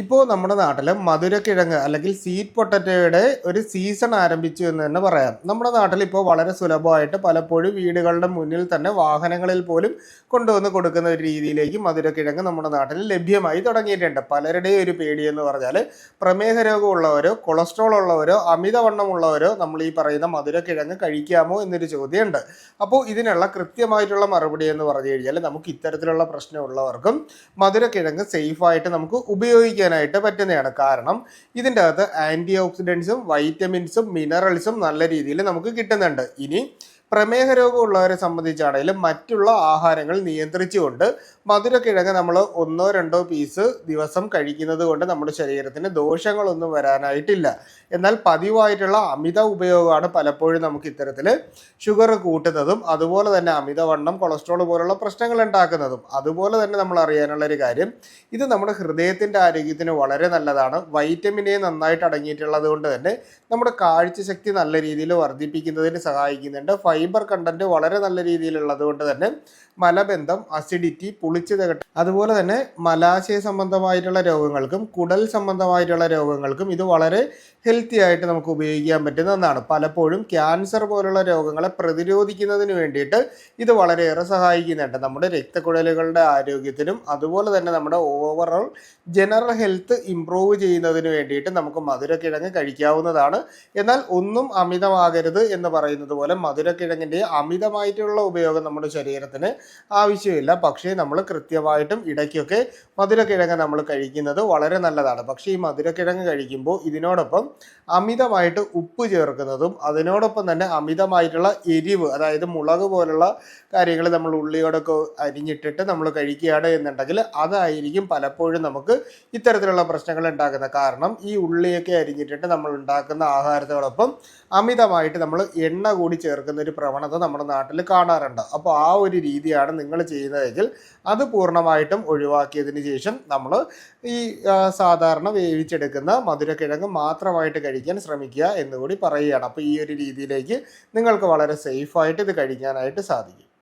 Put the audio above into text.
ഇപ്പോൾ നമ്മുടെ നാട്ടിൽ മധുരക്കിഴങ്ങ് അല്ലെങ്കിൽ സീറ്റ് പൊട്ടറ്റോയുടെ ഒരു സീസൺ ആരംഭിച്ചു എന്ന് തന്നെ പറയാം. നമ്മുടെ നാട്ടിൽ ഇപ്പോൾ വളരെ സുലഭമായിട്ട് പലപ്പോഴും വീടുകളുടെ മുന്നിൽ തന്നെ വാഹനങ്ങളിൽ പോലും കൊണ്ടുവന്ന് കൊടുക്കുന്ന ഒരു രീതിയിലേക്ക് മധുരക്കിഴങ്ങ് നമ്മുടെ നാട്ടിൽ ലഭ്യമായി തുടങ്ങിയിട്ടുണ്ട്. പലരുടെയും ഒരു പേടി എന്ന് പറഞ്ഞാൽ പ്രമേഹ രോഗമുള്ളവരോ കൊളസ്ട്രോൾ ഉള്ളവരോ അമിതവണ്ണമുള്ളവരോ നമ്മൾ ഈ പറയുന്ന മധുരക്കിഴങ്ങ് കഴിക്കാമോ എന്നൊരു ചോദ്യമുണ്ട്. അപ്പോൾ ഇതിനുള്ള കൃത്യമായിട്ടുള്ള മറുപടി എന്ന് പറഞ്ഞു കഴിഞ്ഞാൽ നമുക്ക് ഇത്തരത്തിലുള്ള പ്രശ്നമുള്ളവർക്കും മധുരക്കിഴങ്ങ് സേഫായിട്ട് നമുക്ക് ഉപയോഗിക്കാനായിട്ട് പറ്റുന്നതാണ്. കാരണം ഇതിന്റെ അകത്ത് ആന്റി ഓക്സിഡൻസും വൈറ്റമിൻസും മിനറൽസും നല്ല രീതിയിൽ നമുക്ക് കിട്ടുന്നുണ്ട്. ഇനി പ്രമേഹ രോഗമുള്ളവരെ സംബന്ധിച്ചാണെങ്കിലും മറ്റുള്ള ആഹാരങ്ങൾ നിയന്ത്രിച്ചുകൊണ്ട് മധുരക്കിഴങ്ങ് നമ്മൾ ഒന്നോ രണ്ടോ പീസ് ദിവസം കഴിക്കുന്നത് കൊണ്ട് നമ്മുടെ ശരീരത്തിന് ദോഷങ്ങളൊന്നും വരാനായിട്ടില്ല. എന്നാൽ പതിവായിട്ടുള്ള അമിത ഉപയോഗമാണ് പലപ്പോഴും നമുക്ക് ഇത്തരത്തിൽ ഷുഗർ കൂട്ടുന്നതും അതുപോലെ തന്നെ അമിതവണ്ണം കൊളസ്ട്രോൾ പോലുള്ള പ്രശ്നങ്ങൾ ഉണ്ടാക്കുന്നതും. അതുപോലെ തന്നെ നമ്മൾ അറിയാനുള്ള ഒരു കാര്യം ഇത് നമ്മുടെ ഹൃദയത്തിന്റെ ആരോഗ്യത്തിന് വളരെ നല്ലതാണ്. വൈറ്റമിൻ എ നന്നായിട്ട് അടങ്ങിയിട്ടുള്ളത് കൊണ്ട് തന്നെ നമ്മുടെ കാഴ്ചശക്തി നല്ല രീതിയിൽ വർദ്ധിപ്പിക്കുന്നതിന് സഹായിക്കുന്നുണ്ട്. ഫൈബർ കണ്ടന്റ് വളരെ നല്ല രീതിയിലുള്ളത് കൊണ്ട് തന്നെ മലബന്ധം അസിഡിറ്റി പുളിച്ചു തകട്ട് അതുപോലെ തന്നെ മലാശയ സംബന്ധമായിട്ടുള്ള രോഗങ്ങൾക്കും കുടൽ സംബന്ധമായിട്ടുള്ള രോഗങ്ങൾക്കും ഇത് വളരെ ഹെൽത്തി ആയിട്ട് നമുക്ക് ഉപയോഗിക്കാൻ പറ്റുന്ന ഒന്നാണ്. പലപ്പോഴും ക്യാൻസർ പോലുള്ള രോഗങ്ങളെ പ്രതിരോധിക്കുന്നതിന് വേണ്ടിയിട്ട് ഇത് വളരെയേറെ സഹായിക്കുന്നുണ്ട്. നമ്മുടെ രക്തക്കുഴലുകളുടെ ആരോഗ്യത്തിനും അതുപോലെ തന്നെ നമ്മുടെ ഓവറോൾ ജനറൽ ഹെൽത്ത് ഇംപ്രൂവ് ചെയ്യുന്നതിന് വേണ്ടിയിട്ട് നമുക്ക് മധുരക്കിഴങ്ങ് കഴിക്കാവുന്നതാണ്. എന്നാൽ ഒന്നും അമിതമാകരുത് എന്ന് പറയുന്നത് പോലെ മധുരക്കിഴങ്ങിന്റെ അമിതമായിട്ടുള്ള ഉപയോഗം നമ്മുടെ ശരീരത്തിന് ആവശ്യമില്ല. പക്ഷേ നമ്മൾ കൃത്യമായിട്ടും ഇടയ്ക്കൊക്കെ മധുരക്കിഴങ്ങ് നമ്മൾ കഴിക്കുന്നത് വളരെ നല്ലതാണ്. പക്ഷേ ഈ മധുരക്കിഴങ്ങ് കഴിക്കുമ്പോൾ ഇതിനോടൊപ്പം അമിതമായിട്ട് ഉപ്പ് ചേർക്കുന്നതും അതിനോടൊപ്പം തന്നെ അമിതമായിട്ടുള്ള എരിവ് അതായത് മുളക് പോലുള്ള കാര്യങ്ങൾ നമ്മൾ ഉള്ളിയോടൊക്കെ അരിഞ്ഞിട്ടിട്ട് നമ്മൾ കഴിക്കുകയാണ് എന്നുണ്ടെങ്കിൽ അതായിരിക്കും പലപ്പോഴും നമുക്ക് ഇത്തരത്തിലുള്ള പ്രശ്നങ്ങൾ ഉണ്ടാക്കുന്നത് കാരണം ഈ ഉള്ളിയൊക്കെ അരിഞ്ഞിട്ടിട്ട് നമ്മൾ ഉണ്ടാക്കുന്ന ആഹാരത്തോടൊപ്പം അമിതമായിട്ട് നമ്മൾ എണ്ണ കൂടി ചേർക്കുന്ന ഒരു പ്രവണത നമ്മുടെ നാട്ടിൽ കാണാറുണ്ട്. അപ്പോൾ ആ ഒരു രീതിയാണ് നിങ്ങൾ ചെയ്യുന്നതെങ്കിൽ അത് പൂർണമായിട്ടും ഒഴിവാക്കിയതിന് ശേഷം നമ്മൾ ഈ സാധാരണ വേവിച്ചെടുക്കുന്ന മധുരക്കിഴങ്ങ് മാത്രമായിട്ട് കഴിക്കാൻ ശ്രമിക്കുക എന്നുകൂടി പറയുകയാണ്. അപ്പോൾ ഈ ഒരു രീതിയിലേക്ക് നിങ്ങൾക്ക് വളരെ സേഫായിട്ട് ഇത് കഴിക്കാനായിട്ട് സാധിക്കും.